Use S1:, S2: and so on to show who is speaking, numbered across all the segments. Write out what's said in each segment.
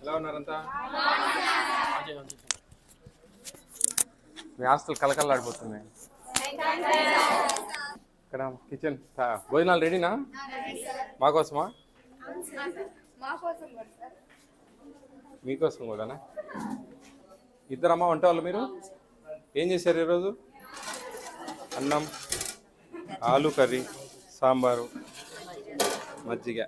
S1: ఎలా ఉన్నారంతా? మీ హాస్టల్ కలకల్లాడిపోతుంది ఇక్కడ కిచెన్ భోజనాలు రెడీనా మాకోసమా? మీకోసం కూడానా? ఇద్దరమ్మా వంట వాళ్ళు మీరు ఏం చేశారు ఈరోజు? అన్నం ఆలు కర్రీ సాంబారు మజ్జిగ.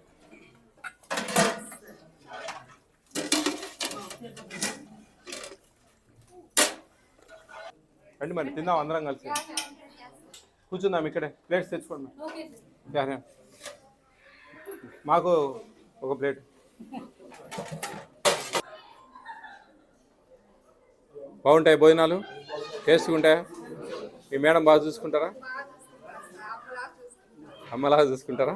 S1: రండి మరి తిందాం అందరం కలిసి. కూర్చుందాం ఇక్కడే ప్లేట్స్ తెచ్చుకోండి. మాకు ఒక ప్లేట్. బాగుంటాయి భోజనాలు? టేస్ట్గా ఉంటాయా? మీ మేడం బాగా చూసుకుంటారా? అమ్మలాగా చూసుకుంటారా?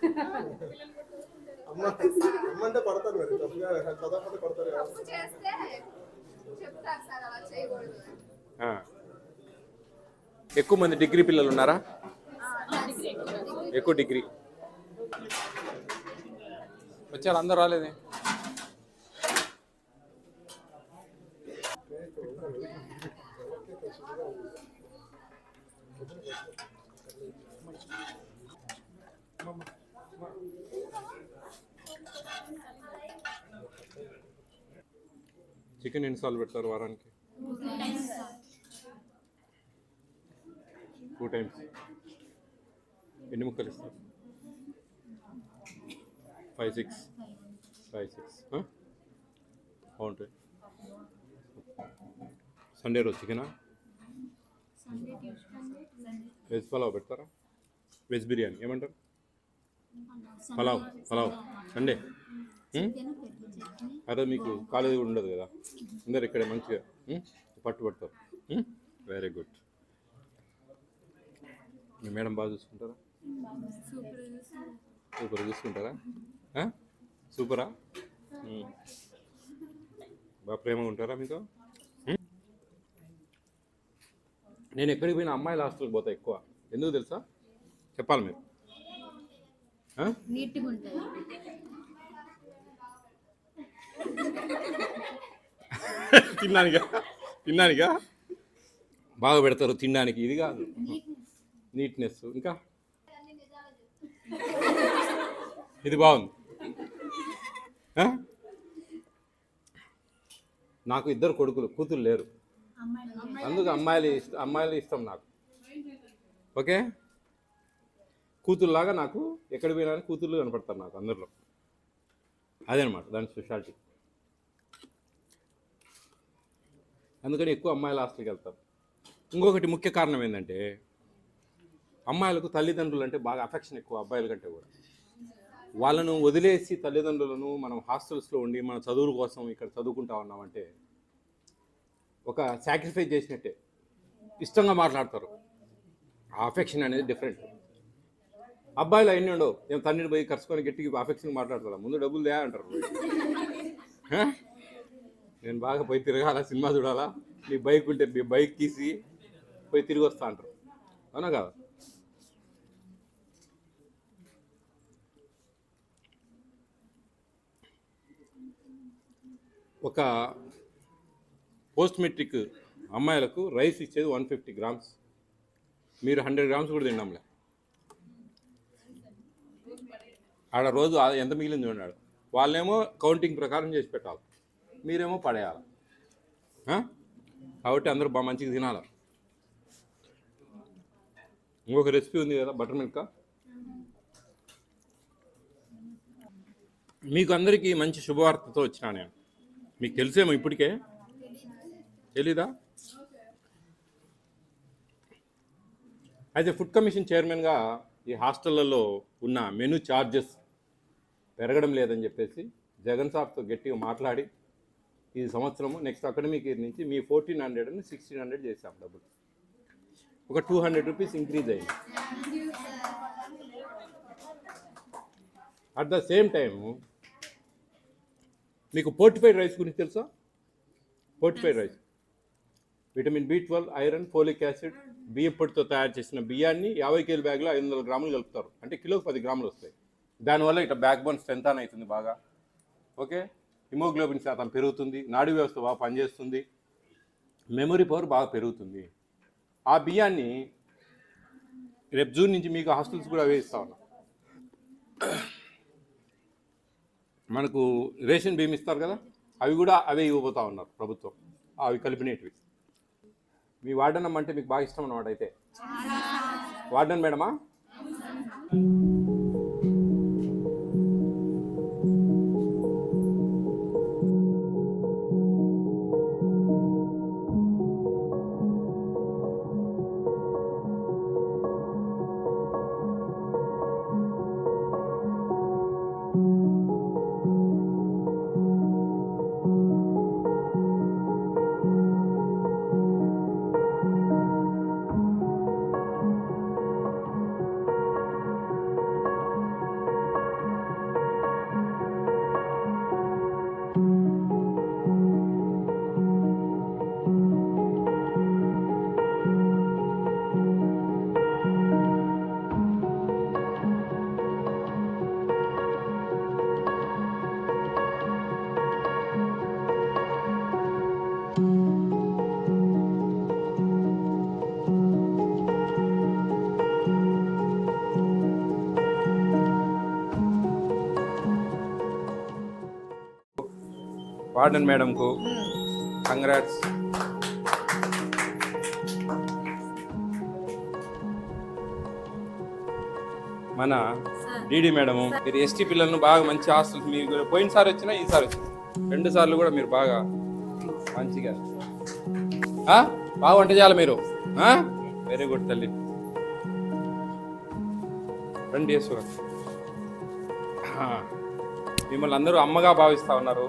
S2: అప్పుడు కొడతారు కదా అమ్మ అమ్మ అంటే కొడతారు మరి. తప్పుగా చదవకపోతే కొడతారు కదా.
S3: తప్పు చేస్తే చెప్తారు సార్ అలా చేయకూడదు
S1: ఆ. ఎక్కువ మంది డిగ్రీ పిల్లలు ఉన్నారా? ఎక్కువ డిగ్రీ. వచ్చారు అందరు రాలేదే? చికెన్ ఎన్నిసార్లు పెడతారు వారానికి? Two times. ఎన్ని ముక్కలు ఇస్తారు? Five six. Five six. బాగుంటాయి. సండే రోజు చికెనా? వెజ్ పలావ్ పెడతారా? వెజ్ బిర్యానీ. ఏమంటారు? పలావ్ పలావ్. సండే? అదే మీకు కాలేజీ కూడా ఉండదు కదా. అందరు ఇక్కడే మంచిగా ఉం? పట్టు పడతారు. వెరీ గుడ్ మీ మేడం బాగా చూసుకుంటారా? సూపర్ చూసుకుంటారా? సూపరా. బాగా ప్రేమగా ఉంటారా మీతో? నేను ఎక్కడికి పోయినా అమ్మాయిల హాస్టల్కి పోతా ఎక్కువ. ఎందుకు తెలుసా? చెప్పాలి మీరు?
S4: నీట్గా
S1: తిన్నానిగా? తిన్నానిగా? బాగా పెడతారు తినడానికి. ఇది కాదు. నీట్నెస్. ఇంకా? ఇది బాగుంది. నాకు ఇద్దరు కొడుకులు కూతురు లేరు. అందుకు అమ్మాయిలు ఇష్టం అమ్మాయిలు ఇష్టం నాకు. ఓకే? కూతురులాగా నాకు ఎక్కడ పోయినా కూతుర్లు కనపడతారు నాకు అందరిలో. అదనమాట దాని స్పెషాలిటీ అందుకని ఎక్కువ అమ్మాయిల హాస్టల్కి వెళ్తారు ఇంకొకటి ముఖ్య కారణం ఏంటంటే అమ్మాయిలకు తల్లిదండ్రులు అంటే బాగా అఫెక్షన్ ఎక్కువ అబ్బాయిల కంటే కూడా. వాళ్ళను వదిలేసి తల్లిదండ్రులను మనం హాస్టల్స్లో ఉండి మన చదువుల కోసం ఇక్కడ చదువుకుంటా ఉన్నామంటే ఒక సాక్రిఫైస్ చేసినట్టే. ఇష్టంగా మాట్లాడతారు. ఆ అఫెక్షన్ అనేది డిఫరెంట్ అబ్బాయిలు అయిన ఉండవు. నేను తండ్రిని పోయి కరుచుకొని గట్టిగా అఫెక్షన్ మాట్లాడతారా? ముందు డబ్బులు దే అంటారు? నేను బాగా పోయి తిరగాల సినిమా చూడాలా? నీ బైక్ ఉంటే మీ బైక్ తీసి పోయి తిరిగి వస్తా అంటారు. అవునా కదా? ఒక పోస్ట్ మెట్రిక్ అమ్మాయిలకు రైస్ ఇచ్చేది వన్ ఫిఫ్టీ గ్రామ్స్ మీరు హండ్రెడ్ గ్రామ్స్ కూడా తిన్నాంలే. ఆడ రోజు ఎంత మిగిలింది చూడండి వాళ్ళేమో కౌంటింగ్ ప్రకారం చేసి పెట్టాలి. మీరేమో పడేయాలి. కాబట్టి అందరూ బాగా మంచిగా తినాలి. ఇంకొక రెసిపీ ఉంది కదా బటర్ మిల్క్. మీకు అందరికీ మంచి శుభవార్తతో వచ్చినా నేను. మీకు తెలిసేమో ఇప్పటికే? తెలీదా? అయితే ఫుడ్ కమిషన్ చైర్మన్గా ఈ హాస్టళ్ళలో ఉన్న మెనూ ఛార్జెస్ పెరగడం లేదని చెప్పేసి జగన్ సార్తో గట్టిగా మాట్లాడి ఈ సంవత్సరము నెక్స్ట్ అకాడమిక్ ఇయర్ నుంచి మీ ఫోర్టీన్ హండ్రెడ్ అని సిక్స్టీన్ హండ్రెడ్ చేసాం డబ్బులు. ఒక టూ హండ్రెడ్ రూపీస్ ఇంక్రీజ్ అయింది. అట్ ద సేమ్ టైం మీకు పోర్టిఫైడ్ రైస్ గురించి తెలుసా? Fortified rice. Vitamin B twelve iron folic acid బియ్యం పొడితో తయారు చేసిన బియ్యాన్ని యాభై కేజీ బ్యాగ్లో ఐదు వందల గ్రాములు కలుపుతారు. అంటే కిలోకి పది గ్రాములు వస్తాయి. దానివల్ల ఇట్లా బ్యాక్ బోన్ స్ట్రెంత్ అని అవుతుంది బాగా. ఓకే? హిమోగ్లోబిన్ శాతం పెరుగుతుంది నాడీ వ్యవస్థ బాగా పనిచేస్తుంది మెమరీ పవర్ బాగా పెరుగుతుంది. ఆ బియ్యాన్ని రేపు జూన్ నుంచి మీకు హాస్టల్స్ కూడా అవే ఇస్తా ఉన్నాం. మనకు రేషన్ బియ్యం ఇస్తారు కదా అవి కూడా అవే ఇవ్వబోతా ఉన్నారు ప్రభుత్వం. అవి కలిపినవి. మీ వార్డన్ అంటే మీకు బాగా ఇష్టం అన్నమాట అయితే. వార్డన్ మేడమా? వార్డన్ మేడంకు కంగ్రాట్స్ మన డీడీ మేడము మీరు ఎస్టీ పిల్లలను బాగా మంచి హాస్టల్స్ మీరు పోయినసారి వచ్చినా ఈసారి వచ్చినా. రెండు సార్లు కూడా మీరు బాగా మంచిగా. బాగా వంట చేయాలి మీరు. వెరీ గుడ్ తల్లి. రండి యేసు మిమ్మల్ని అందరూ అమ్మగా భావిస్తా ఉన్నారు.